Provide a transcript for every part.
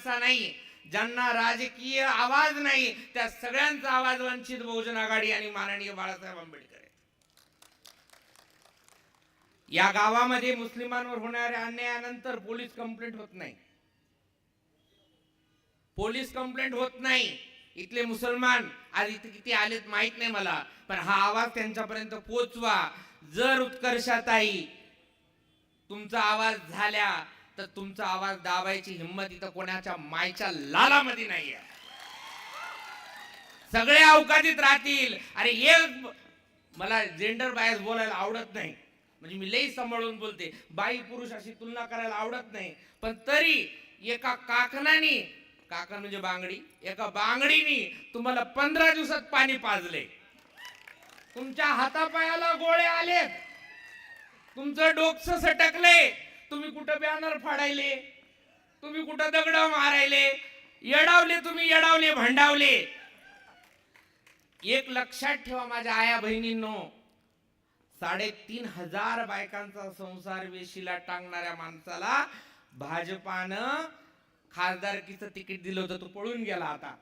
माणसा नाही. ज्यांना राजकीय आवाज नाही त्या सगळ्यांचा आवाज वंचित बहुजन आघाडी आणि माननीय बाळासाहेब आंबेडकर आहे. या गावामध्ये मुस्लिमांवर होणाऱ्या अन्यायानंतर पोलीस कंप्लेंट होत नाही. पोलीस कंप्लेंट होत नाही. इथले मुसलमान आज इथे किती आलेत माहीत नाही मला पण हा आवाज त्यांच्यापर्यंत पोचवा जर उत्कर्षाताई तुमचा आवाज झाल्या तर तुमचा आवाज दाबायची हिंमत इथं कोणाच्या मायच्या लालामध्ये नाहीये. सगळे अवकाशीत राहतील. अरे हे मला जेंडर बायस बोलायला आवडत नाही. म्हणजे मी लई सांभाळून बोलते. बाई पुरुष अशी तुलना करायला आवडत नाही. पण तरी एका काकणानी काकण म्हणजे बांगडी एका बांगडीनी तुम्हाला पंधरा दिवसात पाणी पाजले. तुमच्या हातापायाला गोळे आलेत. तुमचं डोकस सटकले तुम्ही कुठं बॅनर फाडायले? तुम्ही कुठं दगड मारायले? येडावले तुम्ही येडावले भांडावले. एक लक्षात ठेवा माझ्या आया बहिणींनो साडेतीन हजार बायकांचा संसार वेशीला टांगणाऱ्या माणसाला भाजपानं खासदारकीचं तिकीट दिलं होतं तो पळून गेला आता.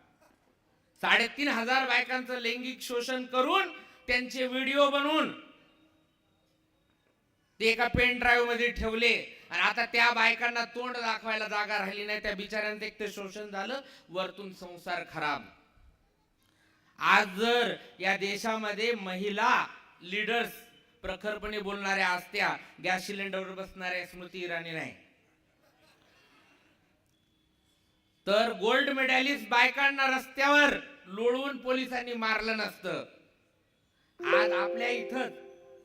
साडेतीन हजार बायकांचं लैंगिक शोषण करून त्यांचे व्हिडिओ बनवून ते एका पेन ड्राईव्हमध्ये ठेवले. आणि आता त्या बायकांना तोंड दाखवायला जागा राहिली नाही. त्या बिचाऱ्यांचं एक ते शोषण झालं वरतून संसार खराब. आज जर या देशामध्ये महिला लीडर्स प्रखरपणे बोलणाऱ्या असत्या गॅस सिलेंडरवर बसणाऱ्या स्मृती इराणी नाही. तर गोल्ड मेडॅलिस्ट बायकांना रस्त्यावर लोळवून पोलिसांनी मारलं नसतं. आज आपल्या इथं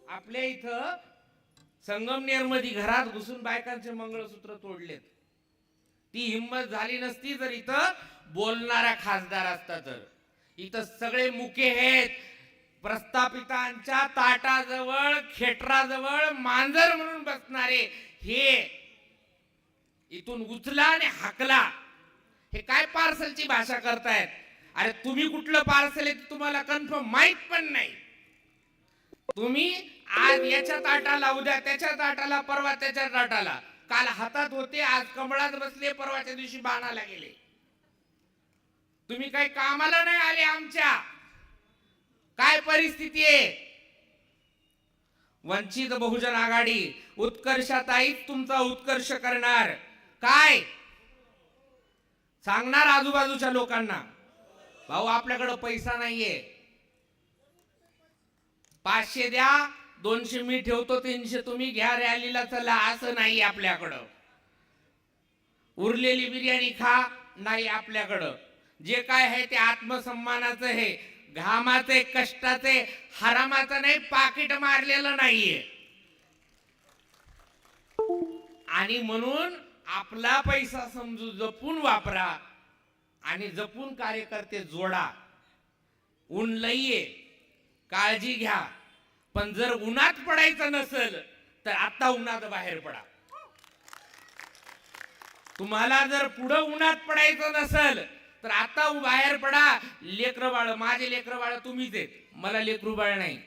आपल्या इथं संगमनेर घरात घुसून बायकांचे मंगळसूत्र तोडलेत. ती हिंमत झाली नसती जर इथं बोलणारा खासदार असता तर. इथं सगळे मुके आहेत. प्रस्थापितांच्या ताटाजवळ खेटराजवळ मांजर म्हणून बसणारे हे इथून उचला आणि हाकला. हे काय पार्सलची भाषा करतायत? अरे तुम्ही कुठलं पार्सल आहे तुम्हाला कन्फर्म माहीत पण नाही. तुम्ही आज याच्या ताटाला उद्या त्याच्या ताटाला परवा त्याच्या ताटाला काल हातात होते आज कमळात बसले परवाच्या दिवशी बाणाला गेले. तुम्ही काही कामाला नाही आले आमच्या. काय परिस्थिती आहे? वंचित बहुजन आघाडी उत्कर्षाताईच तुमचा उत्कर्ष करणार. काय? सांगणार आजूबाजूच्या लोकांना. भाऊ आपल्याकडं पैसा नाहीये. पाचशे द्या दोनशे मी ठेवतो तीनशे तुम्ही घ्या रॅलीला चला असं नाही आपल्याकडं. उरलेली बिर्याणी खा नाही आपल्याकडं. जे काय आहे ते आत्मसन्मानाचं हे घामाचे कष्टाचे हरामाचं नाही पाकिट मारलेलं नाहीये. आणि म्हणून आपला पैसा समजू जपून वापरा आणि जपून कार्यकर्ते जोडा. ऊन लईये काळजी घ्या. पण जर उन्हात पडायचं नसेल तर आता उन्हात बाहेर पडा. तुम्हाला जर पुढं उन्हात पडायचं नसेल तर आता बाहेर पडा. लेकर बाळ माझे लेकर बाळ तुम्हीच आहेत. मला लेकरू बाळ नाही.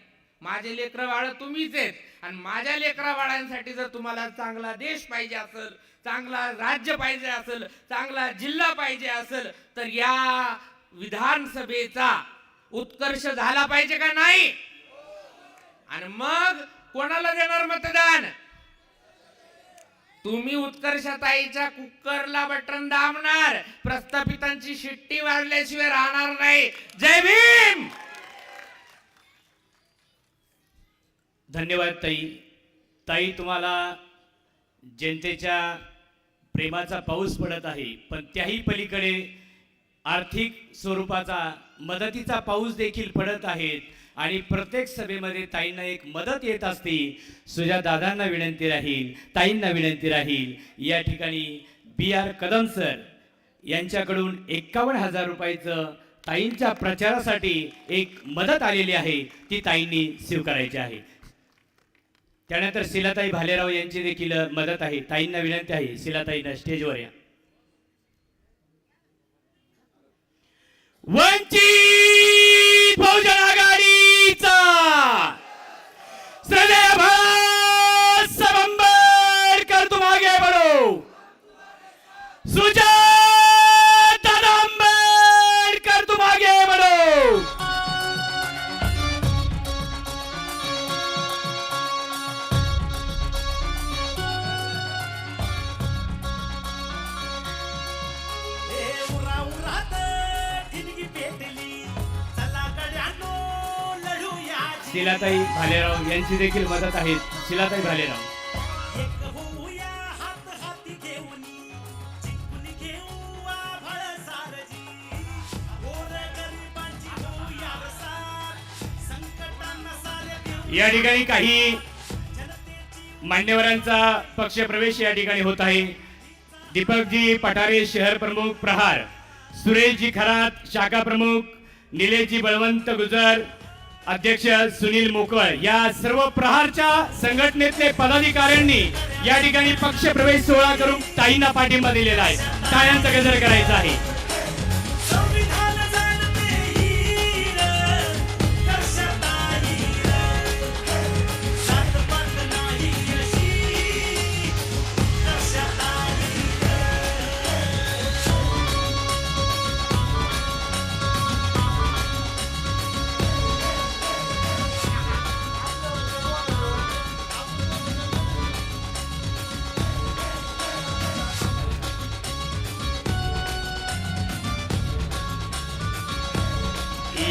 माझे लेकर बाळ तुम्हीच आहेत. आणि माझ्या लेकरा बाळांसाठी जर तुम्हाला चांगला देश पाहिजे असेल चांगला राज्य पाहिजे असेल चांगला जिल्हा पाहिजे असेल तर या विधानसभेचा उत्कर्ष झाला पाहिजे का नाही? आणि मग कोणाला देणार मतदान? तुम्ही उत्कर्षताईच्या कुकरला बटन दामणार प्रस्थापितांची शिट्टी वाढल्याशिवाय राहणार नाही. जय भीम! धन्यवाद ताई. ताई तुम्हाला जनतेच्या प्रेमाचा पाऊस पडत आहे पण त्याही पलीकडे आर्थिक स्वरूपाचा मदतीचा पाऊस देखील पडत आहेत आणि प्रत्येक सभेमध्ये ताईंना एक मदत येत असते. सुजा दादांना विनंती राहील ताईंना विनंती राहील. या ठिकाणी बी आर कदम सर यांच्याकडून एक्कावन्न हजार रुपयाचं ताईंच्या प्रचारासाठी एक मदत आलेली आहे. ती ताईंनी स्वीकारायची आहे. त्यानंतर शिलाताई भालेराव यांची देखील मदत आहे. ताईंना विनंती आहे. शिलाताईंना स्टेजवर या. वंचित बहुजन तू मागे शिलाताई भालेराव यांची देखील मदत आहे. शिलाताई भालेराव. या ठिकाणी काही मान्यवरांचा पक्ष प्रवेश या ठिकाणी होत आहे. दीपकजी पठारे शहर प्रमुख प्रहार सुरेशजी खरात शाखा प्रमुख निलेशजी बळवंत गुजर अध्यक्ष सुनील मोकळ या सर्व प्रहारच्या संघटनेतले पदाधिकाऱ्यांनी या ठिकाणी पक्ष प्रवेश सोहळा करून ताईंना पाठिंबा दिलेला आहे. टाळ्यांचा गजर करायचा आहे.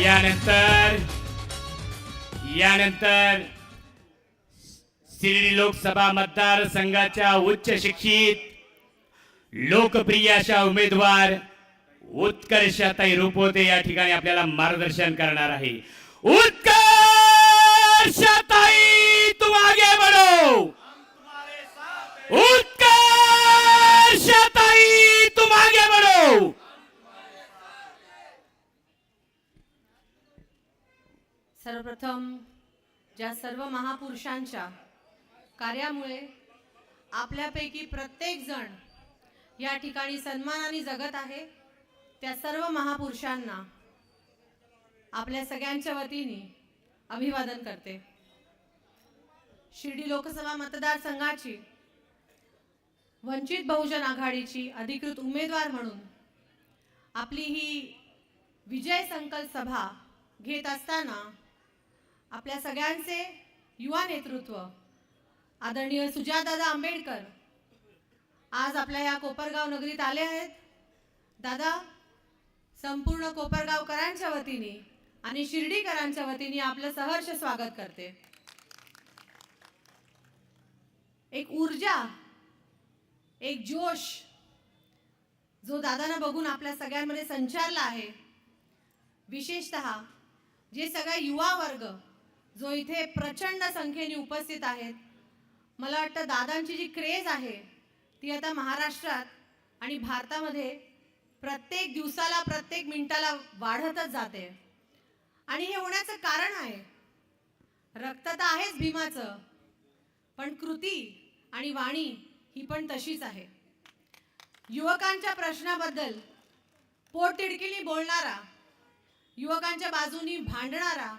यानंतर यानंतर शिर्डी लोकसभा मतदारसंघाच्या उच्च शिक्षित लोकप्रिय अशा उमेदवार उत्कर्षताई रुपवते या ठिकाणी आपल्याला मार्गदर्शन करणार आहे. उत्कर्षाताई तुम आगे बढ़ो उत्कर्षाताई तुम आगे बढ़ो सर्वप्रथम ज्या सर्व महापुरुषांच्या कार्यामुळे आपल्यापैकी प्रत्येक जण या ठिकाणी सन्मानाने जगत आहे त्या सर्व महापुरुषांना आपल्या सगळ्यांच्या वतीने अभिवादन करते. शिर्डी लोकसभा मतदारसंघाची वंचित बहुजन आघाडीची अधिकृत उमेदवार म्हणून आपली ही विजय संकल्प सभा घेत असताना आपल्या सगळ्यांचे युवा नेतृत्व. आदरणीय सुजातदादा आंबेडकर. आज आपल्या या कोपरगाव नगरीत आले आहेत. दादा संपूर्ण कोपरगावकरांच्या वतीने आणि शिर्डीकरांच्या वतीने आपलं सहर्ष स्वागत करते. एक ऊर्जा एक जोश जो दादांना बघून आपल्या सगळ्यांमध्ये संचारला आहे. विशेषतः जे सगळा युवा वर्ग जो इथे प्रचंड संख्येने उपस्थित आहेत. मला वाटतं दादांची जी क्रेज आहे ती आता महाराष्ट्रात आणि भारतामध्ये प्रत्येक दिवसाला प्रत्येक मिनिटाला वाढतच जाते. आणि हे होण्याचं कारण आहे. रक्त तर आहेच भीमाचं पण कृती आणि वाणी ही पण तशीच आहे. युवकांच्या प्रश्नाबद्दल पोटतिडकीने बोलणारा युवकांच्या बाजूनी भांडणारा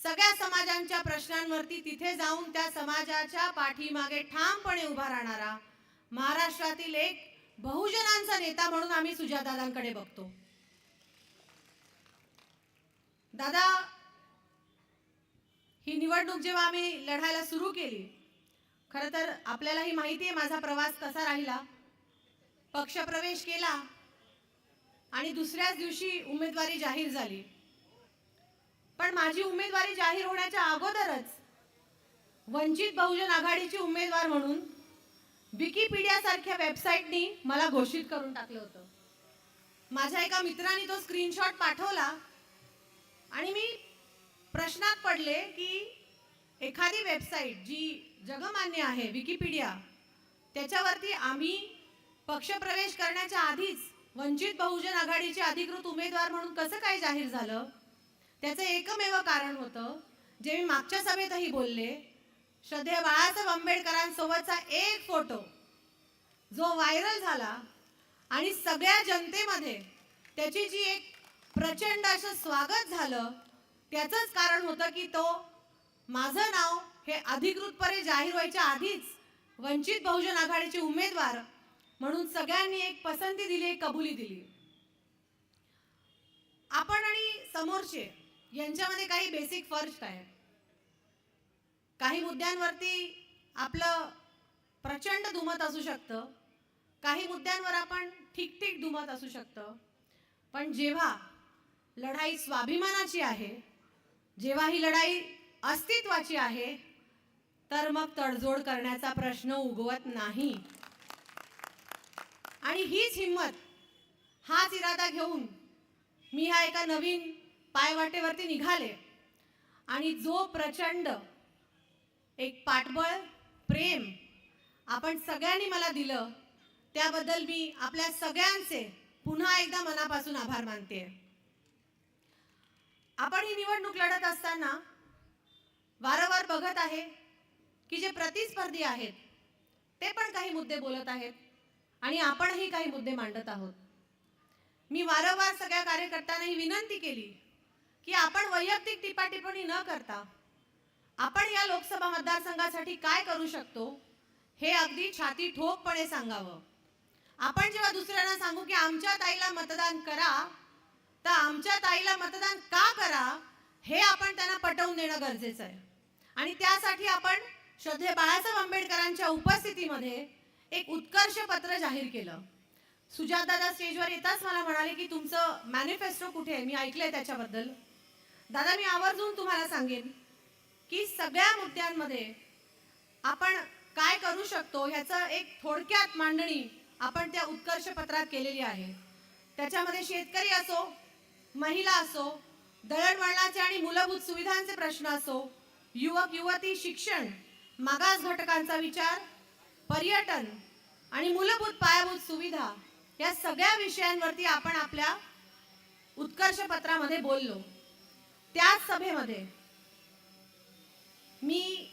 सगळ्या समाजांच्या प्रश्नांवरती तिथे जाऊन त्या समाजाच्या पाठीमागे ठामपणे उभा राहणारा महाराष्ट्रातील एक बहुजनांचा नेता म्हणून आम्ही सुजातादांकडे बघतो. दादा ही निवडणूक जेव्हा आम्ही लढायला सुरू केली खरं तर आपल्यालाही माहिती आहे माझा प्रवास कसा राहिला. पक्षप्रवेश केला आणि दुसऱ्याच दिवशी उमेदवारी जाहीर झाली. पण माझी उमेदवारी जाहीर होण्याच्या अगोदरच वंचित बहुजन आघाडीची उमेदवार म्हणून विकिपीडिया सारख्या वेबसाईटनी मला घोषित करून टाकलं होतं. माझ्या एका मित्राने तो स्क्रीनशॉट पाठवला आणि मी प्रश्नात पडले की एखादी वेबसाईट जी जगमान्य आहे विकिपीडिया त्याच्यावरती आम्ही पक्षप्रवेश करण्याच्या आधीच वंचित बहुजन आघाडीचे अधिकृत उमेदवार म्हणून कसं काय जाहीर झालं? त्याचं एकमेव कारण होतं जे मी मागच्या सभेतही बोलले श्रद्धेय बाळासाहेब आंबेडकरांसोबतचा एक फोटो जो व्हायरल झाला आणि सगळ्या जनतेमध्ये त्याची जी एक प्रचंड असं स्वागत झालं त्याचंच कारण होतं की तो माझं नाव हे अधिकृतपणे जाहीर व्हायच्या आधीच वंचित बहुजन आघाडीचे उमेदवार म्हणून सगळ्यांनी एक पसंती दिली एक कबुली दिली. आपण आणि समोरचे यांच्यामध्ये काही बेसिक फर्स्ट आहे. काही मुद्द्यांवरती आपलं प्रचंड दुमत असू शकतं. काही मुद्द्यांवर आपण ठीक ठीक दुमत असू शकतं. पण जेव्हा लढाई स्वाभिमानाची आहे जेव्हा ही लढाई अस्तित्वाची आहे तर मग तडजोड करण्याचा प्रश्न उगवत नाही. आणि हीच हिंमत हाच इरादा घेऊन मी हा एका नवीन पायवाटेवरती निघाले. आणि जो प्रचंड एक पाठबळ प्रेम आपण सगळ्यांनी मला दिलं त्याबद्दल मी आपल्या सगळ्यांचे पुन्हा एकदा मनापासून आभार मानते. आपण ही निवडणूक लढत असताना वारंवार बघत आहे की जे प्रतिस्पर्धी आहेत ते पण काही मुद्दे बोलत आहेत आणि आपणही काही मुद्दे मांडत आहोत. मी वारंवार सगळ्या कार्यकर्त्यांना ही विनंती केली की आपण वैयक्तिक टिपाटिपणी न करता आपण या लोकसभा मतदारसंघासाठी काय करू शकतो हे अगदी छाती ठोकपणे सांगावं. आपण जेव्हा दुसऱ्यांना सांगू की आमच्या ताईला मतदान करा तर आमच्या ताईला मतदान का करा हे आपण त्यांना पटवून देणं गरजेचं आहे. आणि त्यासाठी आपण श्रद्धे बाळासाहेब आंबेडकरांच्या उपस्थितीमध्ये एक उत्कर्ष पत्र जाहीर केलं. सुजातदादा स्टेजवर येताच मला म्हणाले की तुमचं मॅनिफेस्टो कुठे आहे? मी ऐकलंय त्याच्याबद्दल. दादा मी आवर्जून तुम्हाला सांगेन की सगळ्या मुद्द्यांमध्ये आपण काय करू शकतो ह्याचं एक थोडक्यात मांडणी आपण त्या उत्कर्ष पत्रात केलेली आहे. त्याच्यामध्ये शेतकरी असो महिला असो दळणवळणाचे आणि मूलभूत सुविधांचे प्रश्न असो युवक युवती शिक्षण मागास घटकांचा विचार पर्यटन आणि मूलभूत पायाभूत सुविधा या सगळ्या विषयांवरती आपण आपल्या उत्कर्ष पत्रामध्ये बोललो. त्याच सभेमध्ये मी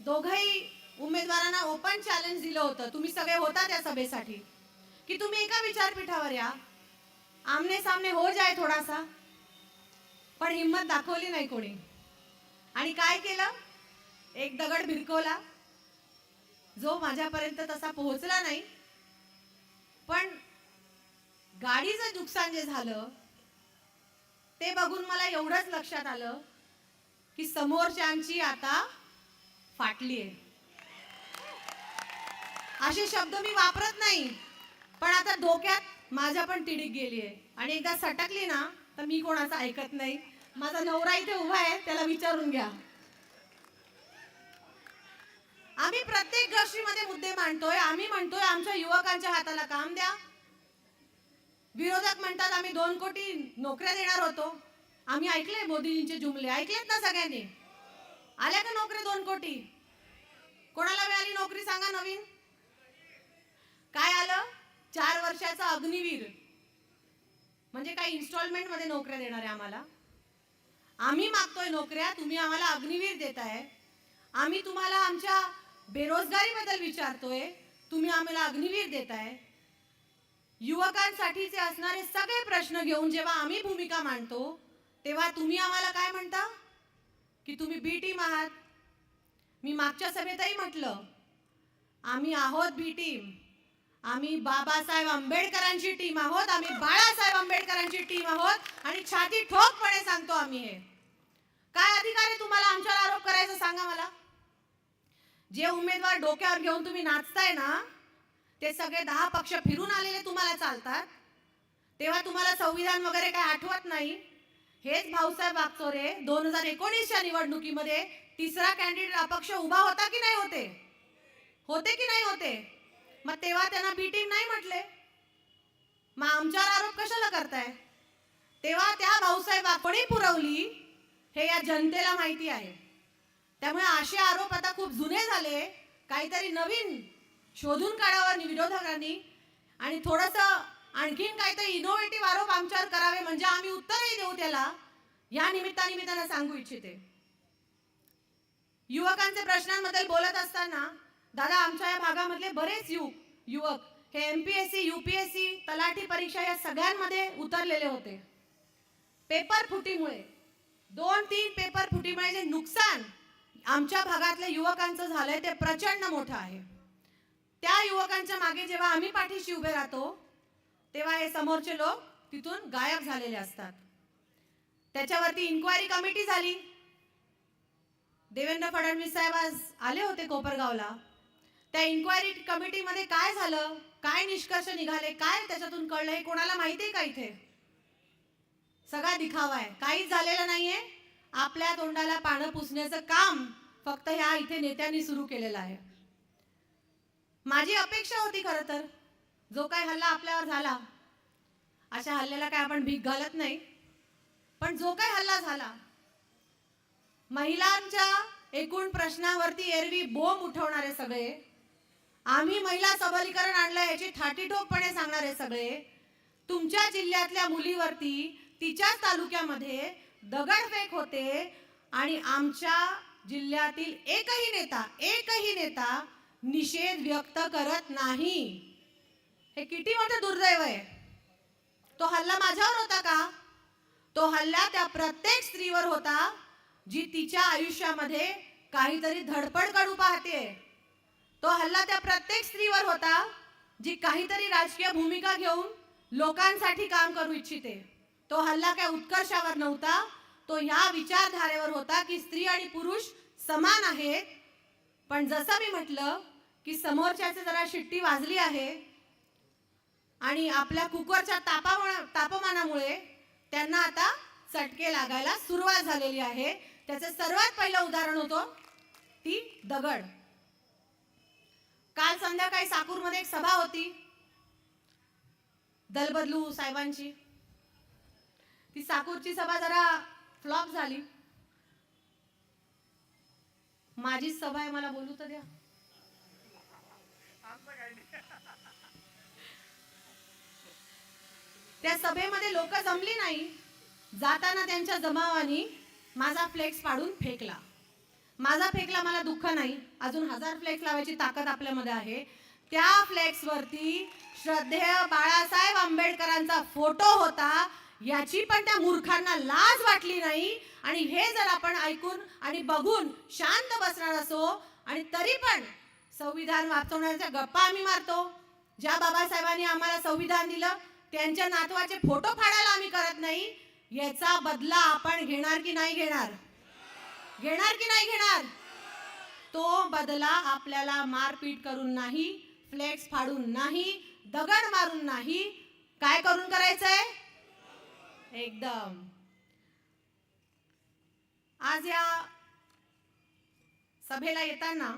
दोघही उमेदवारांना ओपन चॅलेंज दिलं होतं. तुम्ही सगळे होता त्या सभेसाठी. की तुम्ही एका विचारपीठावर या. आमने सामने हो जाय थोडासा. पण हिंमत दाखवली नाही कोणी. आणि काय केलं? एक दगड भिरकवला. जो माझ्यापर्यंत तसा पोहोचला नाही. पण गाडीचं नुकसान जे झालं ते बघून मला एवढंच लक्षात आलं की समोरच्यांची आता फाटली आहे. असे शब्द मी वापरत नाही पण आता डोक्यात माझ्या पण तिडीक गेली आहे. आणि एकदा सटकली ना तर मी कोणाचं ऐकत नाही. माझा नवरा इथे उभा आहे त्याला विचारून घ्या. आम्ही प्रत्येक गोष्टीमध्ये मुद्दे मांडतोय आम्ही म्हणतोय आमच्या युवकांच्या हाताला काम द्या. विरोधक म्हणतात आम्ही दोन कोटी नोकऱ्या देणार होतो. आम्ही ऐकले मोदीजींचे जुमले. ऐकलेत ना सगळ्यांनी? आल्या का नोकऱ्या दोन कोटी? कोणाला मिळाली नोकरी सांगा नवीन? काय आलं? चार वर्षाचा अग्निवीर. म्हणजे काय इन्स्टॉलमेंटमध्ये नोकऱ्या देणार आहे आम्हाला? आम्ही मागतोय नोकऱ्या तुम्ही आम्हाला अग्निवीर देताय. आम्ही तुम्हाला आमच्या बेरोजगारीबद्दल विचारतोय. तुम्ही आम्हाला अग्निवीर देताय. युवकांसाठीचे असणारे सगळे प्रश्न घेऊन जेव्हा आम्ही भूमिका मांडतो तेव्हा तुम्ही आम्हाला काय म्हणता? की तुम्ही बी टीम आहात मी मागच्या सभेतही म्हटलं आम्ही आहोत बी टीम आम्ही बाबासाहेब आंबेडकरांची टीम आहोत. आम्ही बाळासाहेब आंबेडकरांची टीम आहोत. आणि छाती ठोकपणे सांगतो आम्ही हे. काय अधिकार आहे तुम्हाला आमच्यावर आरोप करायचा सांगा मला? जे उमेदवार डोक्यावर घेऊन तुम्ही नाचताय ना ते सगळे दहा पक्ष फिरून आलेले तुम्हाला चालतात? तेव्हा तुम्हाला संविधान वगैरे काय आठवत नाही? हेच भाऊसाहेब वागचोरे दोन हजार एकोणीसच्या निवडणुकीमध्ये तिसरा कॅन्डिडेट अपक्ष उभा होता की नाही होते? होते की नाही होते? मग तेव्हा त्यांना बीटिंग नाही म्हटले. मग आमच्यावर आरोप कशाला करताय? तेव्हा त्या भाऊसाहेब आपणही पुरवली हे या जनतेला माहिती आहे. त्यामुळे असे आरोप आता खूप जुने झाले. काहीतरी नवीन शोधून काढावं विरोधकांनी. आणि थोडस आणखीन काहीतरी इनोव्हेटिव्ह आरोप आमच्यावर करावे म्हणजे आम्ही उत्तरही देऊ त्याला. या निमित्ताने मी सांगू इच्छिते. युवकांचे प्रश्नांबद्दल बोलत असताना दादा आमच्या या भागामधले बरेच युवक युवक हे एमपीएससी युपीएससी तलाठी परीक्षा या सगळ्यांमध्ये उतरलेले होते. पेपर फुटीमुळे दोन तीन पेपर फुटीमुळे जे नुकसान आमच्या भागातल्या युवकांचं झालंय ते प्रचंड मोठं आहे. त्या युवकांच्या मागे जेव्हा आम्ही पाठीशी उभे राहतो तेव्हा हे समोरचे लोक तिथून गायब झालेले असतात. त्याच्यावरती इन्क्वायरी कमिटी झाली. देवेंद्र फडणवीस साहेब आज आले होते कोपरगावला. त्या इन्क्वायरी कमिटीमध्ये काय झालं? काय निष्कर्ष निघाले? काय त्याच्यातून कळलं? हे कोणाला माहिती आहे का इथे? सगळा दिखावा आहे. काहीच झालेलं नाहीये. आपल्या तोंडाला पानं पुसण्याचं काम फक्त ह्या इथे नेत्यांनी सुरू केलेलं आहे. माझी अपेक्षा होती खरं तर. जो काय हल्ला आपल्यावर झाला अशा हल्ल्याला काय आपण भीक घालत नाही. पण जो काय हल्ला झाला महिलांच्या एकूण प्रश्नावरती एरवी बोंब उठवणारे सगळे आम्ही महिला सबलीकरण आणलं याची थाटीठोकपणे सांगणारे सगळे तुमच्या जिल्ह्यातल्या मुलीवरती तिच्याच तालुक्यामध्ये दगडफेक होते आणि आमच्या जिल्ह्यातील एकही नेता एकही नेता निषेध व्यक्त करत नाही. हे किती मोठं दुर्दैव आहे. तो हल्ला माझ्यावर होता का? तो हल्ला त्या प्रत्येक स्त्रीवर होता जी तिच्या आयुष्यामध्ये काहीतरी धडपड काढू पाहते. तो हल्ला त्या प्रत्येक स्त्रीवर होता जी काहीतरी राजकीय भूमिका घेऊन लोकांसाठी काम करू इच्छिते. तो हल्ला काय उत्कर्षावर नव्हता. तो ह्या विचारधारेवर होता की स्त्री आणि पुरुष समान आहेत. पण जसं मी म्हटलं की समोरच्याचे जरा शिट्टी वाजली आहे आणि आपल्या कुकरच्या तापामा तापमानामुळे त्यांना आता चटके लागायला सुरुवात झालेली आहे. त्याचं सर्वात पहिलं उदाहरण होतं ती दगड. काल संध्याकाळी साकूरमध्ये एक सभा होती. दलबदलू साहेबांची. ती साकूरची सभा जरा फ्लॉप झाली. माझीच सभा आहे मला बोलू तर द्या. त्या सभेमध्ये लोक जमली नाही. जाताना त्यांच्या जमावानी माझा फ्लेक्स पाडून फेकला. माझा फेकला मला दुःख नाही. अजून हजार फ्लेक्स लावायची ताकद आपल्यामध्ये आहे. त्या फ्लेक्सवरती श्रद्धेय बाळासाहेब आंबेडकरांचा फोटो होता. याची पण त्या मूर्खांना लाज वाटली नाही. आणि हे जर आपण ऐकून आणि बघून शांत बसणार असो आणि तरी पण संविधान वाचवण्याच्या गप्पा आम्ही मारतो. ज्या बाबासाहेबांनी आम्हाला संविधान दिलं त्यांच्या नातवाचे फोटो फाडायला आम्ही करत नाही. याचा बदला आपण घेणार की नाही घेणार? घेणार की नाही घेणार? तो बदला आपल्याला मारपीट करून नाही फ्लेक्स फाडून नाही दगड मारून नाही. काय करून करायचंय? एकदम. आज या सभेला येताना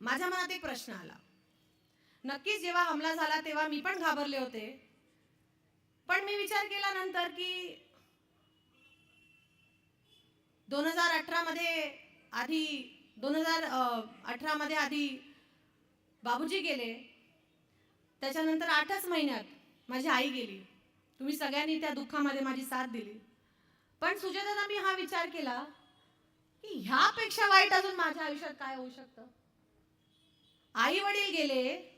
माझ्या मनात एक प्रश्न आला. नक्कीच जेव्हा हमला झाला तेव्हा मी पण घाबरले होते. पण मी विचार केला नंतर की दोन हजार अठरा मध्ये आधी दोन हजार अठरा मध्ये आधी बाबूजी गेले. त्याच्यानंतर आठच महिन्यात माझी आई गेली. तुम्ही सगळ्यांनी त्या दुःखामध्ये माझी साथ दिली. पण सुजाताना मी हा विचार केला की ह्यापेक्षा वाईट अजून माझ्या आयुष्यात काय होऊ शकतं? आई वडील गेले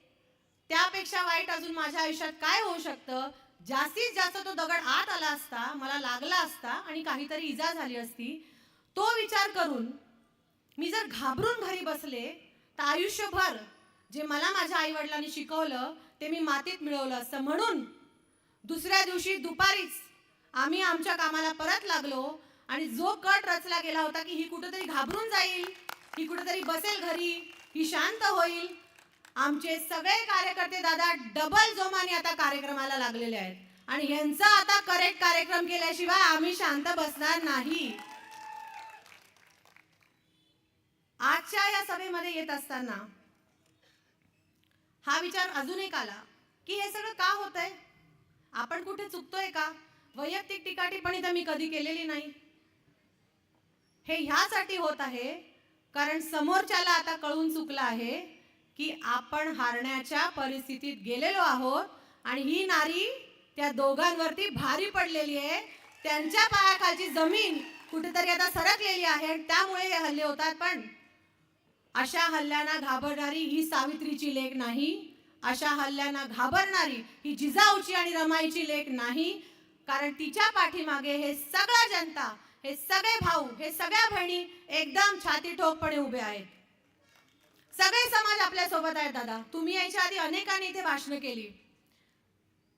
त्यापेक्षा वाईट अजून माझ्या आयुष्यात काय होऊ शकतं? जास्तीत जास्त तो दगड आत आला असता मला लागला असता आणि काहीतरी इजा झाली असती तो विचार करून मी जर घाबरून घरी बसले तर आयुष्यभर जे मला माझ्या आईवडिलांनी शिकवलं ते मी मातीत मिळवलं असतं. म्हणून दुसऱ्या दिवशी दुपारीच आम्ही आमच्या कामाला परत लागलो आणि जो कट रचला गेला होता की ही कुठेतरी घाबरून जाईल ही कुठेतरी बसेल घरी ही शांत होईल आमचे सगळे कार्यकर्ते दादा डबल जोमाने आता कार्यक्रमाला लागलेले आहेत. आणि यांचा आता करेक्ट कार्यक्रम केल्याशिवाय आम्ही शांत बसणार नाही. आजच्या या सभेमध्ये येत असताना हा विचार अजून एक आला की हे सगळं का होतंय? आपण कुठे चुकतोय का? वैयक्तिक टीकाटिप्पणी तर मी कधी केलेली नाही. हे ह्यासाठी होत आहे कारण समोरच्याला आता कळून चुकलं आहे की आपण हारण्याच्या परिस्थितीत गेलेलो आहोत आणि ही नारी त्या दोघांवरती भारी पडलेली आहे. त्यांच्या पायाखालची जमीन कुठेतरी आता सरकलेली आहे आणि त्यामुळे हे हल्ले होतात. पण अशा हल्ल्यांना घाबरणारी ही सावित्रीची लेख नाही. अशा हल्ल्यांना घाबरणारी ही जिजाऊची आणि रमाईची लेख नाही. कारण तिच्या पाठीमागे हे सगळा जनता हे सगळे भाऊ हे सगळ्या बहिणी एकदम छाती ठोकपणे उभे आहेत. सगळे समाज आपल्यासोबत आहेत दादा. तुम्ही यायच्या आधी अनेकांनी इथे भाषणं केली.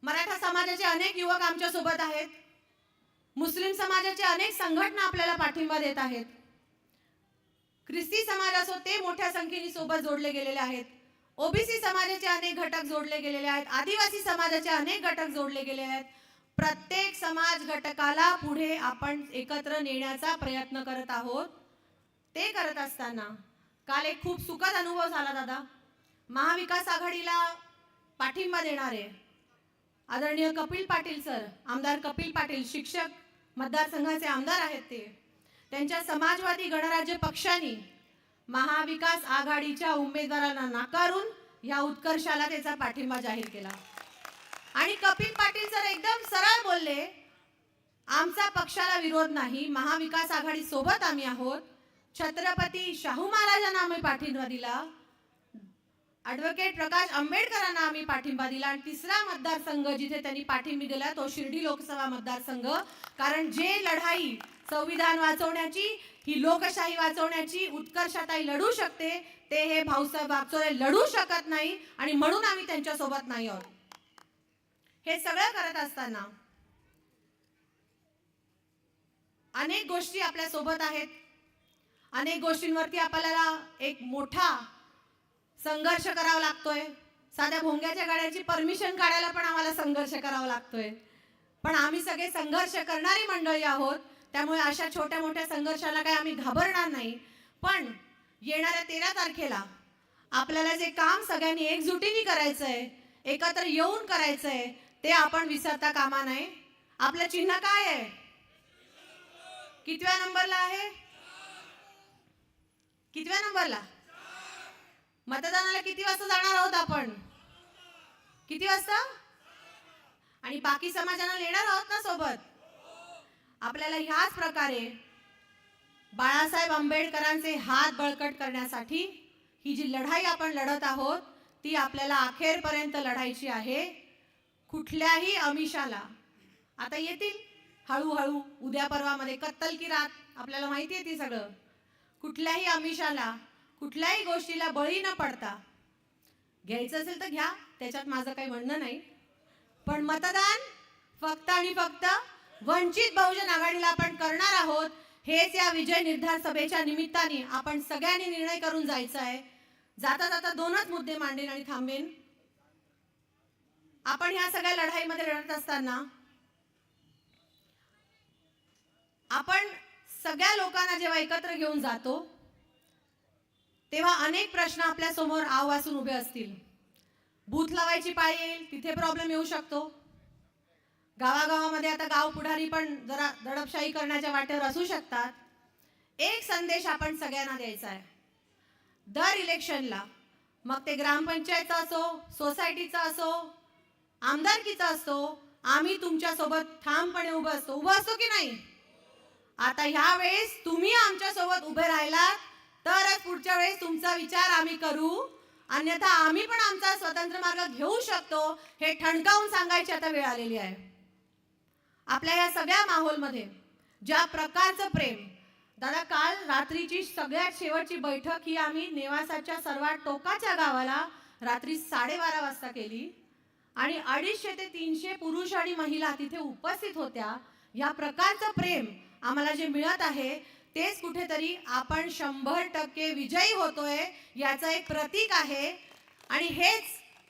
मराठा समाजाचे अनेक युवक आमच्यासोबत आहेत. मुस्लिम समाजाचे अनेक संघटना आपल्याला पाठिंबा देत आहेत. ख्रिस्ती समाज असो ते मोठ्या संख्येने सोबत जोडले गेलेले आहेत. ओबीसी समाजाचे अनेक घटक जोडले गेलेले आहेत. आदिवासी समाजाचे अनेक घटक जोडले गेले आहेत. प्रत्येक समाज घटकाला पुढे आपण एकत्र नेण्याचा प्रयत्न करत आहोत. ते करत असताना काल एक खूप सुखद अनुभव झाला दादा. महाविकास आघाडीला पाठिंबा देणारे आदरणीय कपिल पाटील सर आमदार कपिल पाटील शिक्षक मतदारसंघाचे आमदार आहेत ते. त्यांच्या समाजवादी गणराज्य पक्षाने महाविकास आघाडीच्या उमेदवारांना नाकारून या उत्कर्षाला त्याचा पाठिंबा जाहीर केला. आणि कपिल पाटील सर एकदम सरळ बोलले आमचा पक्षाला विरोध नाही महाविकास आघाडी सोबत आम्ही आहोत. छत्रपती शाहू महाराजांना आम्ही पाठिंबा दिला. ॲडव्होकेट प्रकाश आंबेडकरांना आम्ही पाठिंबा दिला. आणि तिसरा मतदारसंघ जिथे त्यांनी पाठिंबा दिला तो शिर्डी लोकसभा मतदारसंघ. कारण जे लढाई संविधान वाचवण्याची ही लोकशाही वाचवण्याची उत्कर्षताई लढू शकते ते हे भाऊसाहेब वागचोरे लढू शकत नाही आणि म्हणून आम्ही त्यांच्यासोबत नाही आहोत. हे सगळं करत असताना अनेक गोष्टी आपल्यासोबत आहेत. अनेक गोष्टींवरती आपल्याला एक मोठा संघर्ष करावा लागतोय. साध्या भोंग्याच्या गाड्याची परमिशन काढायला पण आम्हाला संघर्ष करावा लागतोय. पण आम्ही सगळे संघर्ष करणारी मंडळी आहोत त्यामुळे अशा छोट्या मोठ्या संघर्षाला काही आम्ही घाबरणार नाही. पण येणाऱ्या तेरा तारखेला आपल्याला जे काम सगळ्यांनी एकजुटीने करायचं आहे एकत्र येऊन करायचं आहे ते आपण विसरता कामा नये. आपलं चिन्ह काय आहे? कितव्या नंबरला आहे? कितव्या नंबरला? मतदानाला किती वाजता जाणार आहोत आपण? किती वाजता? आणि बाकी समाजाला येणार आहोत ना सोबत? आपल्याला ह्याच प्रकारे बाळासाहेब आंबेडकरांचे हात बळकट करण्यासाठी ही जी लढाई आपण लढत आहोत ती आपल्याला अखेरपर्यंत लढायची आहे. कुठल्याही अमिषाला. आता येतील. हळूहळू उद्या परवामध्ये कत्तल की रात. आपल्याला माहिती आहे ती सगळं. कुठल्याही अमिषाला कुठल्याही गोष्टीला बळी न पडता. घ्यायचं असेल तर घ्या त्याच्यात माझं काही म्हणणं नाही. पण मतदान फक्त आणि फक्त वंचित बहुजन आघाडीला आपण करणार आहोत हेच या विजय निर्धार सभेच्या निमित्ताने आपण सगळ्यांनी निर्णय करून जायचं आहे. जाता जाता दोनच मुद्दे मांडेन आणि थांबेन. आपण ह्या सगळ्या लढाईमध्ये लढत असताना आपण सगळ्या लोकांना जेव्हा एकत्र घेऊन जातो तेव्हा अनेक प्रश्न आपल्यासमोर आवासून उभे असतील. भूत लावायची पाळी येईल तिथे प्रॉब्लेम येऊ शकतो. गावागावामध्ये आता गाव पुढारी पण जरा दडपशाही करण्याच्या वाटेवर असू शकतात. एक संदेश आपण सगळ्यांना द्यायचा आहे. दर इलेक्शनला मग ते ग्रामपंचायतचा असो सोसायटीचा असो आमदारकीचा असतो आम्ही तुमच्यासोबत ठामपणे उभं असतो. उभं असतो की नाही? आता ह्या वेळेस तुम्ही आमच्यासोबत उभे राहिलात तरच पुढच्या वेळेस तुमचा विचार आम्ही करू. अन्यथा आम्ही पण आमचा स्वतंत्र मार्ग घेऊ शकतो हे ठणकावून सांगायची आता वेळ आलेली आहे. आपल्या या सगळ्या माहोलमध्ये ज्या प्रकारचं प्रेम दादा काल रात्रीची सगळ्यात शेवटची बैठक ही आम्ही नेवासाच्या सर्वात टोकाच्या गावाला रात्री साडेबारा वाजता केली. आणि अडीचशे ते तीनशे पुरुष आणि महिला तिथे उपस्थित होत्या. या प्रकारचं प्रेम आम्हाला जे मिळत आहे तेच कुठेतरी आपण शंभर टक्के विजयी होतोय याचं एक प्रतीक आहे. आणि हेच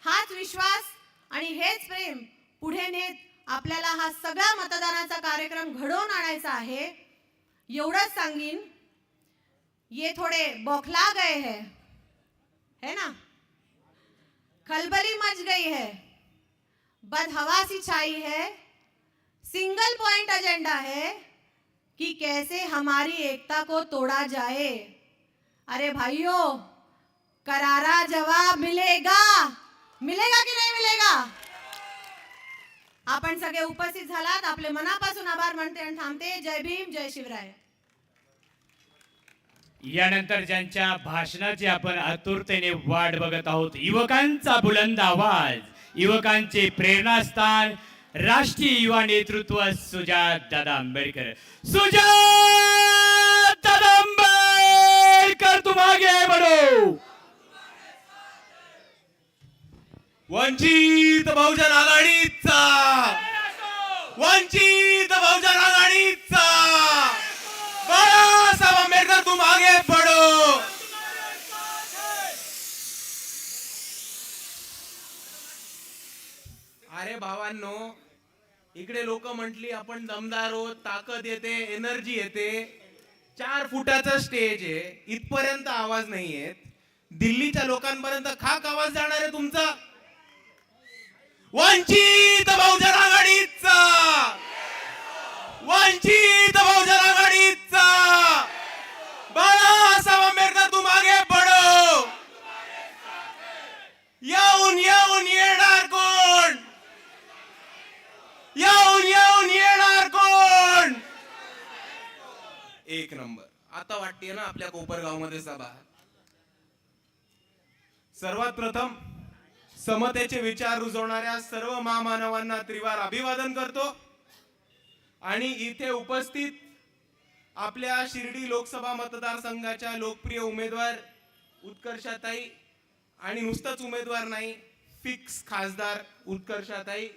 हाच विश्वास आणि हेच प्रेम पुढे नेत आपल्याला हा सगळा मतदानाचा कार्यक्रम घडवून आणायचा आहे. एवढंच सांगीन. ये थोडे बौखला गए है. है ना? खलबली मच गई है. बदहवासी छाई है. सिंगल पॉइंट एजेंडा है. कि कैसे हमारी एकता को तोड़ा जाए? अरे भाइयों करारा जवाब मिलेगा। मिलेगा की नाही मिलेगा? आपण सगळे उपस्थित झालात आपले मनापासून आभार म्हणते आणि थांबते. जय भीम जय शिवराय. यानंतर ज्यांच्या भाषणाची आपण आतुरतेने वाट बघत आहोत युवकांचा बुलंद आवाज युवकांचे प्रेरणास्थान राष्ट्रीय युवा नेतृत्व सुजात दादा आंबेडकर. सुजात दादा आंबेडकर तुम आगे बढ़ो वंचित बहुजन आघाडीचा. वंचित बहुजन आघाडीचा. बाळासाहेब आंबेडकर तुम आगे बढ़ो अरे भावांनो इकडे लोक म्हटली आपण दमदार आहोत ताकद येते एनर्जी येते. चार फुटाचा स्टेज आहे इथपर्यंत आवाज नाही येत दिल्लीच्या लोकांपर्यंत खाक आवाज जाणार आहे तुमचा. वंचित बहुजन आता वाटते ना आपल्या कोपरगावमध्ये सभा. सर्वात प्रथम समतेचे विचार रुजवणाऱ्या सर्व महामानवांना त्रिवार अभिवादन करतो. आणि इथे उपस्थित आपल्या शिर्डी लोकसभा मतदारसंघाच्या लोकप्रिय उमेदवार उत्कर्षाताई आणि नुसतंच उमेदवार नाही फिक्स खासदार उत्कर्षाताई.